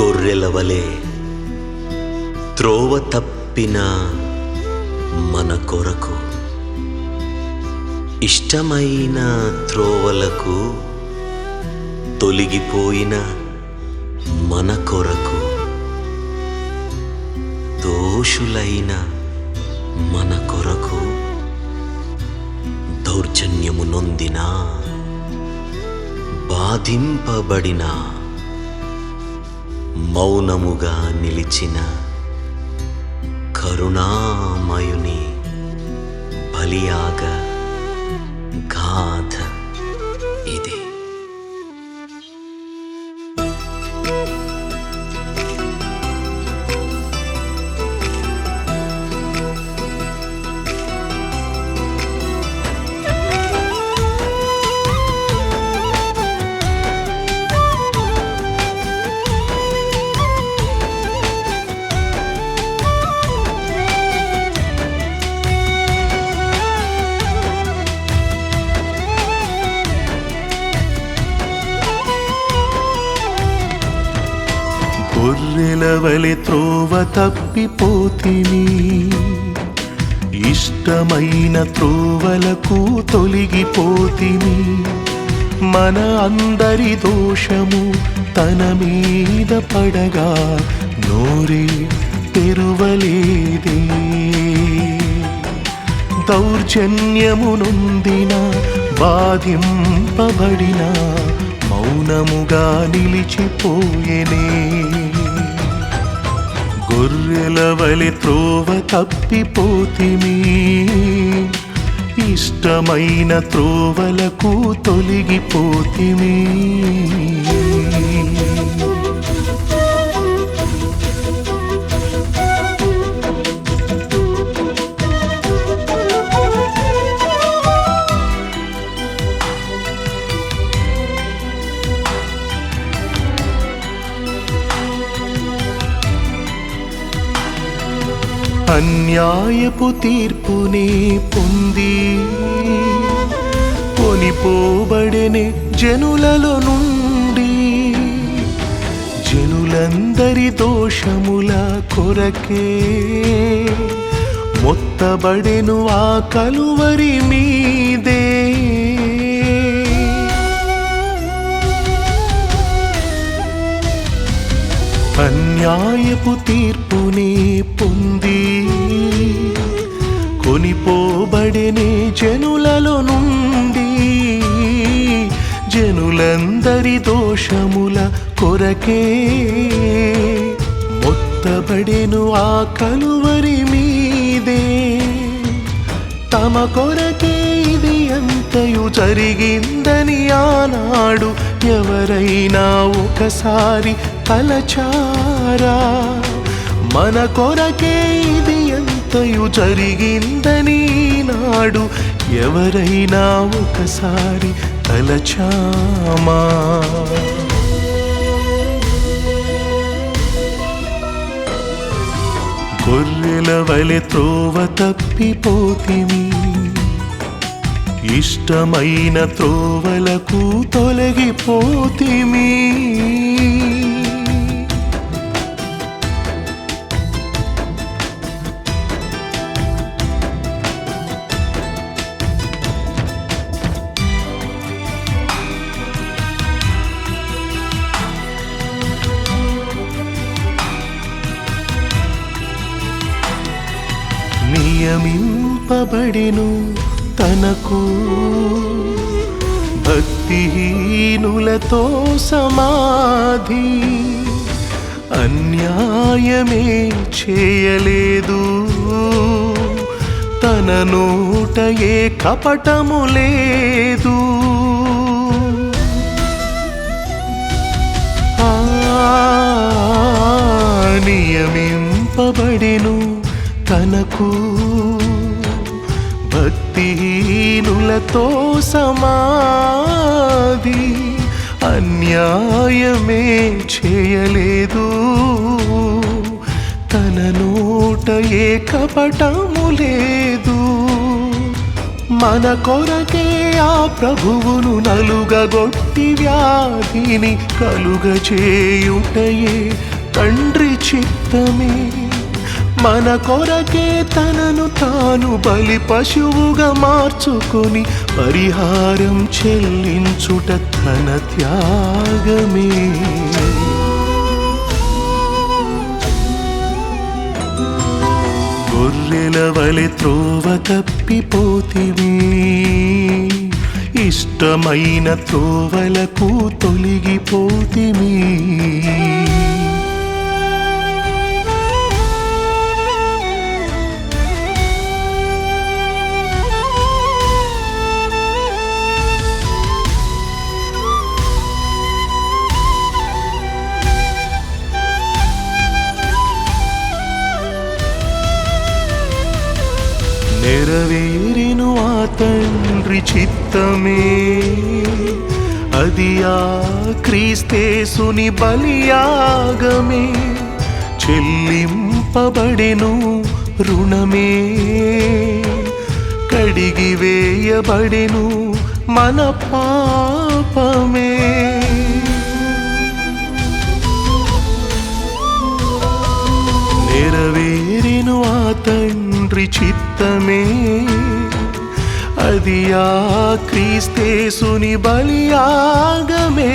గొర్రెల వలె త్రోవ తప్పిన మన కొరకు. ఇష్టమైన త్రోవలకు తొలగిపోయిన మన కొరకు. దోషులైన మన కొరకు దౌర్జన్యము నొందిన బాధింపబడిన మౌనముగా నిలిచిన కరుణామయుని బలియాగ గాథ. వలె త్రోవ తప్పిపోతిని. ఇష్టమైన త్రోవలకు తొలగిపోతిని. మన అందరి దోషము తన మీద పడగా నోరే తెరువలేదే. దౌర్జన్యము నొందిన బాధింపబడిన మౌనముగా నిలిచిపోయేనే. గొర్రెల వలి త్రోవ తప్పిపోతిమి ఇష్టమైన త్రోవలకు తొలగిపోతిమి. అన్యాయపు తీర్పునే పొంది. కొనిపోబడిని జనులలో నుండి. జనులందరి దోషముల కొరకే మొత్తబడెను ఆ కలువరి మీదే. న్యాయపు తీర్పునే పొంది కొనిపోబడినే జనులలో నుండి జనులందరి దోషముల కొరకే మొత్తబడెను ఆ కలువరి మీదే. తమ కొరకే ఇది అంతయు జరిగిందని ఆనాడు ఎవరైనా ఒకసారి తలచారా? మన కొరకే ఇది ఎంతయు జరిగిందని నాడు ఎవరైనా ఒకసారి తలచామా? గొర్రెల వలె త్రోవ తప్పిపోతిమి. ఇష్టమైన త్రోవలకు తొలగిపోతిమి. నియమింపబడిను తనకు. భక్తిహీనులతో సమాధి అన్యాయమే చేయలేదు. తన నోట ఏ కపటము లేదు. నియమింపబడెను నియమింపబడిను తనకు భక్తిహీనులతో సమాధి అన్యాయమే చేయలేదు. తన నోట ఏ కపటము లేదు. మన కొరకే ఆ ప్రభువును నలుగగొట్టి వ్యాధిని కలుగచేయుటయే తండ్రి చిత్తమే. మన కొరకే తనను తాను బలి పశువుగా మార్చుకొని పరిహారం చెల్లించుట తన త్యాగమే. గొర్రెల వలె త్రోవ తప్పిపోతివి. ఇష్టమైన త్రోవలకు తొలగిపోతివి. తండ్రి చిత్తమే అది క్రీస్తేసుని బలియాగమే. చెల్లింపబడెను రుణమే. కడిగి వేయబడెను మన పాపమే. నెరవేరిను ఆ తండ్రి చిత్తమే. అదియా క్రీస్తేసుని బలియాగమే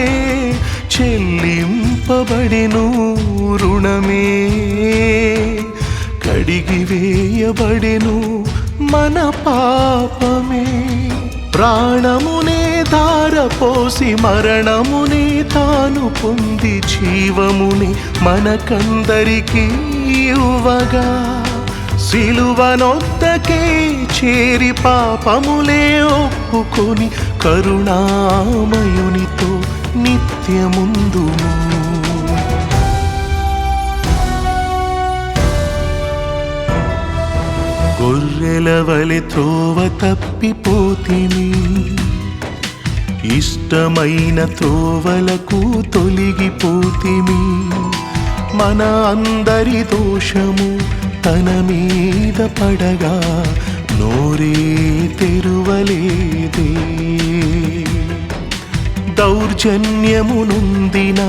చెల్లింపబడిను రుణమే. కడిగి వేయబడెను మన పాపమే. ప్రాణమునే ధారపోసి మరణమునే తాను పొంది జీవముని మనకందరికీ ఇవ్వగా. సిలువనొద్దకే చేరి పాపములే ఒప్పుకొని కరుణామయునితో నిత్యముందుము. గొర్రెల వలె త్రోవ తప్పిపోతిని ఇష్టమైన త్రోవలకు తొలగిపోతిమి మన అందరి దోషము తన మీద పడగా నోరే తెరువలేదే దౌర్జన్యమునుందిన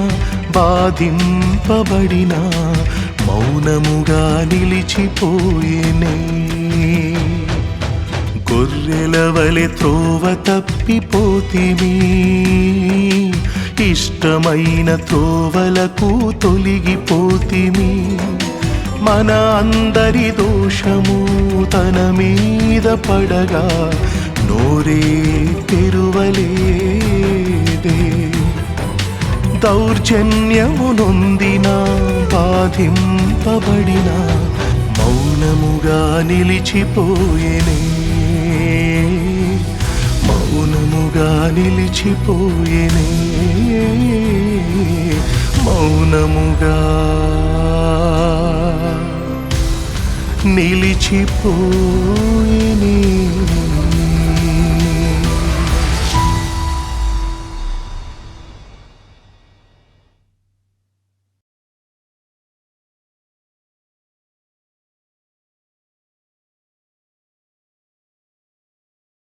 బాధింపబడిన మౌనముగా నిలిచిపోయేనే. గొర్రెల వలె త్రోవ తప్పిపోతిమి ఇష్టమైన త్రోవలకు తొలగిపోతిమి. మన అందరి దోషము తన మీద పడగా నోరే తెరువలేదే. దౌర్జన్యమునొందిన బాధింపబడిన మౌనముగా నిలిచిపోయేనే. మౌనముగా నిలిచిపోయేనే. మౌనముగా నిలిచిపోయేనే.